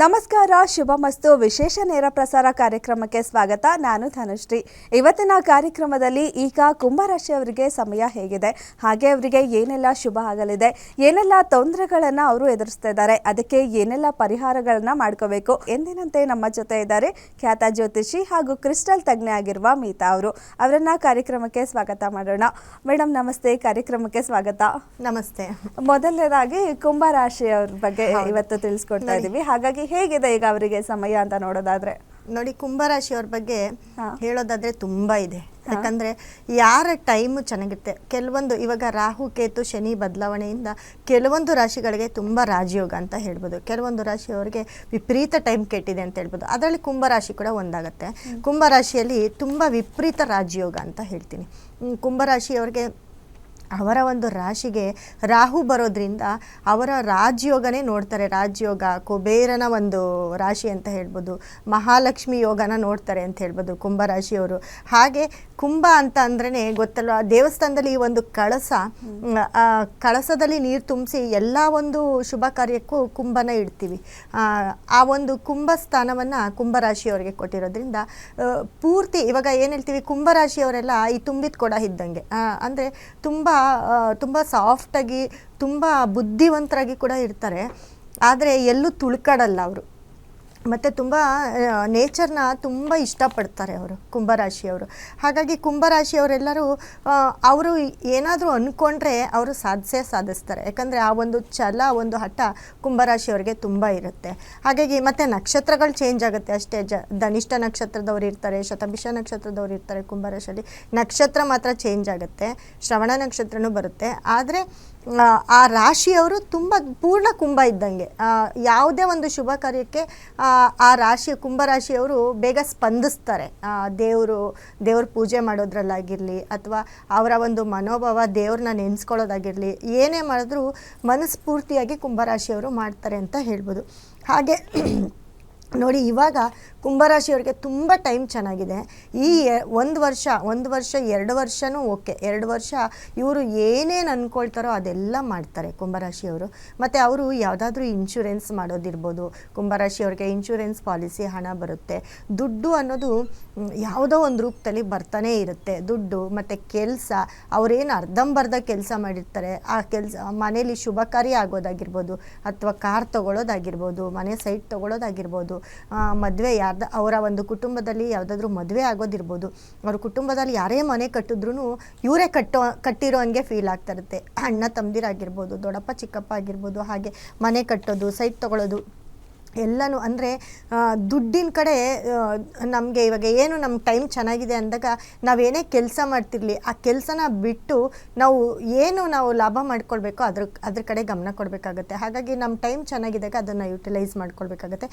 ನಮಸ್ಕಾರ ಶುಭಮಸ್ತು ವಿಶೇಷ ನೇರ ಪ್ರಸಾರ ಕಾರ್ಯಕ್ರಮಕ್ಕೆ ಸ್ವಾಗತ. ನಾನು ಧನುಶ್ರೀ ಇವತ್ತಿನ ಕಾರ್ಯಕ್ರಮದಲ್ಲಿ ಈಗ ಕುಂಭರಾಶಿಯವರಿಗೆ ಸಮಯ ಹೇಗಿದೆ. ಹಾಗೆ ಅವರಿಗೆ ಏನೆಲ್ಲ ಶುಭ ಆಗಲಿದೆ ಏನೆಲ್ಲ ತೊಂದರೆಗಳನ್ನು ಅವರು ಎದುರಿಸ್ತಾ ಇದ್ದಾರೆ ಅದಕ್ಕೆ ಏನೆಲ್ಲ ಪರಿಹಾರಗಳನ್ನು ಮಾಡ್ಕೋಬೇಕು ಎಂದಿನಂತೆ ನಮ್ಮ ಜೊತೆ ಇದ್ದಾರೆ ಖ್ಯಾತ ಜ್ಯೋತಿಷಿ ಹಾಗೂ ಕ್ರಿಸ್ಟಲ್ ತಜ್ಞೆ ಆಗಿರುವ ಮೀತಾ ಅವರು. ಅವರನ್ನ ಕಾರ್ಯಕ್ರಮಕ್ಕೆ ಸ್ವಾಗತ ಮಾಡೋಣ. ಮೇಡಮ್ ನಮಸ್ತೆ. ಕಾರ್ಯಕ್ರಮಕ್ಕೆ ಸ್ವಾಗತ. ನಮಸ್ತೆ. ಮೊದಲನೇದಾಗಿ ಕುಂಭರಾಶಿಯವ್ರ ಬಗ್ಗೆ ಇವತ್ತು ತಿಳಿಸ್ಕೊಡ್ತಾ ಇದ್ದೀವಿ. ಹಾಗಾಗಿ ಹೇಗಿದೆ ಈಗ ಅವರಿಗೆ ಸಮಯ ಅಂತ ನೋಡೋದಾದ್ರೆ? ನೋಡಿ ಕುಂಭರಾಶಿಯವ್ರ ಬಗ್ಗೆ. ಹೇಳೋದಾದ್ರೆ ತುಂಬಾ ಇದೆ. ಯಾಕಂದ್ರೆ ಯಾರ ಟೈಮು ಚೆನ್ನಾಗಿರುತ್ತೆ. ಕೆಲವೊಂದು ಇವಾಗ ರಾಹು ಕೇತು ಶನಿ ಬದಲಾವಣೆಯಿಂದ ಕೆಲವೊಂದು ರಾಶಿಗಳಿಗೆ ತುಂಬ ರಾಜಯೋಗ ಅಂತ ಹೇಳ್ಬೋದು. ಕೆಲವೊಂದು ರಾಶಿಯವರಿಗೆ ವಿಪರೀತ ಟೈಮ್ ಕೆಟ್ಟಿದೆ ಅಂತ ಹೇಳ್ಬೋದು. ಅದರಲ್ಲಿ ಕುಂಭರಾಶಿ ಕೂಡ ಒಂದಾಗತ್ತೆ. ಕುಂಭರಾಶಿಯಲ್ಲಿ ತುಂಬ ವಿಪರೀತ ರಾಜಯೋಗ ಅಂತ ಹೇಳ್ತೀನಿ. ಕುಂಭರಾಶಿಯವರಿಗೆ ಅವರ ಒಂದು ರಾಶಿಗೆ ರಾಹು ಬರೋದ್ರಿಂದ ಅವರ ರಾಜಯೋಗನೇ ನೋಡ್ತಾರೆ. ರಾಜಯೋಗ ಕುಬೇರನ ಒಂದು ರಾಶಿ ಅಂತ ಹೇಳ್ಬೋದು ಮಹಾಲಕ್ಷ್ಮಿ ಯೋಗನ ನೋಡ್ತಾರೆ ಅಂತ ಹೇಳ್ಬೋದು ಕುಂಭರಾಶಿಯವರು. ಹಾಗೆ ಕುಂಭ ಅಂತ ಅಂದ್ರೇ ಗೊತ್ತಲ್ವ ದೇವಸ್ಥಾನದಲ್ಲಿ ಈ ಒಂದು ಕಳಸ ಕಳಸದಲ್ಲಿ ನೀರು ತುಂಬಿಸಿ ಎಲ್ಲ ಒಂದು ಶುಭ ಕಾರ್ಯಕ್ಕೂ ಕುಂಭನ ಇಡ್ತೀವಿ. ಆ, ಒಂದು ಕುಂಭ ಸ್ಥಾನವನ್ನು ಕುಂಭರಾಶಿಯವರಿಗೆ ಕೊಟ್ಟಿರೋದ್ರಿಂದ ಪೂರ್ತಿ ಇವಾಗ ಏನು ಹೇಳ್ತೀವಿ ಕುಂಭರಾಶಿಯವರೆಲ್ಲ ಈ ತುಂಬಿದ ಕೊಡ ಇದ್ದಂಗೆ. ಅಂದರೆ ತುಂಬ ತುಂಬ ಸಾಫ್ಟಾಗಿ ತುಂಬ ಬುದ್ಧಿವಂತರಾಗಿ ಕೂಡ ಇರ್ತಾರೆ. ಆದರೆ ಎಲ್ಲೂ ತುಳ್ಕಾಡಲ್ಲ ಅವರು. ಮತ್ತು ತುಂಬ ನೇಚರ್ನ ತುಂಬ ಇಷ್ಟಪಡ್ತಾರೆ ಅವರು ಕುಂಭರಾಶಿಯವರು. ಹಾಗಾಗಿ ಕುಂಭರಾಶಿಯವರೆಲ್ಲರೂ ಅವರು ಏನಾದರೂ ಅಂದ್ಕೊಂಡ್ರೆ ಅವರು ಸಾಧಿಸೇ ಸಾಧಿಸ್ತಾರೆ. ಯಾಕಂದರೆ ಆ ಒಂದು ಛಲ ಒಂದು ಹಠ ಕುಂಭರಾಶಿಯವರಿಗೆ ತುಂಬ ಇರುತ್ತೆ. ಹಾಗಾಗಿ ಮತ್ತು ನಕ್ಷತ್ರಗಳು ಚೇಂಜ್ ಆಗುತ್ತೆ ಅಷ್ಟೇ. ಜ ಧನಿಷ್ಠ ನಕ್ಷತ್ರದವ್ರು ಇರ್ತಾರೆ ಶತಭಿಷ ನಕ್ಷತ್ರದವ್ರು ಇರ್ತಾರೆ ಕುಂಭರಾಶಿಯಲ್ಲಿ. ನಕ್ಷತ್ರ ಮಾತ್ರ ಚೇಂಜ್ ಆಗುತ್ತೆ ಶ್ರವಣ ನಕ್ಷತ್ರನೂ ಬರುತ್ತೆ. ಆದರೆ ಆ, ರಾಶಿಯವರು ತುಂಬ ಪೂರ್ಣ ಕುಂಭ ಇದ್ದಂಗೆ. ಯಾವುದೇ ಒಂದು ಶುಭ ಕಾರ್ಯಕ್ಕೆ ಆ, ರಾಶಿ ಕುಂಭರಾಶಿಯವರು ಬೇಗ ಸ್ಪಂದಿಸ್ತಾರೆ. ದೇವರು ದೇವ್ರ ಪೂಜೆ ಮಾಡೋದ್ರಲ್ಲಾಗಿರಲಿ ಅಥವಾ ಅವರ ಒಂದು ಮನೋಭಾವ ದೇವ್ರನ್ನ ನೆನೆಸ್ಕೊಳ್ಳೋದಾಗಿರಲಿ ಏನೇ ಮಾಡಿದ್ರೂ ಮನಸ್ಫೂರ್ತಿಯಾಗಿ ಕುಂಭರಾಶಿಯವರು ಮಾಡ್ತಾರೆ ಅಂತ ಹೇಳ್ಬೋದು. ಹಾಗೆ ನೋಡಿ, ಇವಾಗ ಕುಂಭರಾಶಿಯವರಿಗೆ ತುಂಬ ಟೈಮ್ ಚೆನ್ನಾಗಿದೆ. ಈ ಒಂದು ವರ್ಷ ಒಂದು ವರ್ಷ, ಎರಡು ವರ್ಷನೂ ಓಕೆ. ಎರಡು ವರ್ಷ ಇವರು ಏನೇನು ಅಂದ್ಕೊಳ್ತಾರೋ ಅದೆಲ್ಲ ಮಾಡ್ತಾರೆ ಕುಂಭರಾಶಿಯವರು. ಮತ್ತು ಅವರು ಯಾವುದಾದ್ರೂ ಇನ್ಶೂರೆನ್ಸ್ ಮಾಡೋದಿರ್ಬೋದು. ಕುಂಭರಾಶಿಯವ್ರಿಗೆ ಇನ್ಶೂರೆನ್ಸ್ ಪಾಲಿಸಿ ಹಣ ಬರುತ್ತೆ. ದುಡ್ಡು ಅನ್ನೋದು ಯಾವುದೋ ಒಂದು ರೂಪದಲ್ಲಿ ಬರ್ತಾನೇ ಇರುತ್ತೆ. ದುಡ್ಡು ಮತ್ತು ಕೆಲಸ, ಅವರೇನು ಅರ್ಧಂಬರ್ಧ ಕೆಲಸ ಮಾಡಿರ್ತಾರೆ. ಆ ಕೆಲಸ, ಮನೇಲಿ ಶುಭ ಕಾರ್ಯ ಆಗೋದಾಗಿರ್ಬೋದು, ಅಥವಾ ಕಾರ್ ತೊಗೊಳೋದಾಗಿರ್ಬೋದು, ಮನೆ ಸೈಟ್ ತೊಗೊಳೋದಾಗಿರ್ಬೋದು ಮದುವೆ ಯಾರ್ದ ಅವರ ಒಂದು ಕುಟುಂಬದಲ್ಲಿ ಯಾವುದಾದ್ರೂ ಮದುವೆ ಆಗೋದಿರ್ಬೋದು. ಅವ್ರ ಕುಟುಂಬದಲ್ಲಿ ಯಾರೇ ಮನೆ ಕಟ್ಟಿದ್ರು ಇವರೇ ಕಟ್ಟೋ, ಕಟ್ಟಿರೋ ಹಂಗೆ ಫೀಲ್ ಆಗ್ತಿರುತ್ತೆ ಅಣ್ಣ ತಮ್ಮದಿರಾಗಿರ್ಬೋದು ದೊಡ್ಡಪ್ಪ ಚಿಕ್ಕಪ್ಪ ಆಗಿರ್ಬೋದು, ಹಾಗೆ ಮನೆ ಕಟ್ಟೋದು ಸೈಟ್ ತೊಗೊಳೋದು, ಎಲ್ಲನೂ ಅಂದರೆ ದುಡ್ಡಿನ ಕಡೆ ನಮಗೆ ಇವಾಗ ಏನು ನಮ್ಮ ಟೈಮ್ ಚೆನ್ನಾಗಿದೆ ಅಂದಾಗ ನಾವೇನೇ ಕೆಲಸ ಮಾಡ್ತಿರ್ಲಿ, ಆ ಕೆಲಸನ ಬಿಟ್ಟು ನಾವು ಏನು ನಾವು ಲಾಭ ಮಾಡ್ಕೊಳ್ಬೇಕು ಅದ್ರ ಅದ್ರ ಕಡೆ ಗಮನ ಕೊಡಬೇಕಾಗತ್ತೆ. ಹಾಗಾಗಿ ನಮ್ಮ ಟೈಮ್ ಚೆನ್ನಾಗಿದ್ದಾಗ ಅದನ್ನು ಯುಟಿಲೈಸ್ ಮಾಡ್ಕೊಳ್ಬೇಕಾಗತ್ತೆ.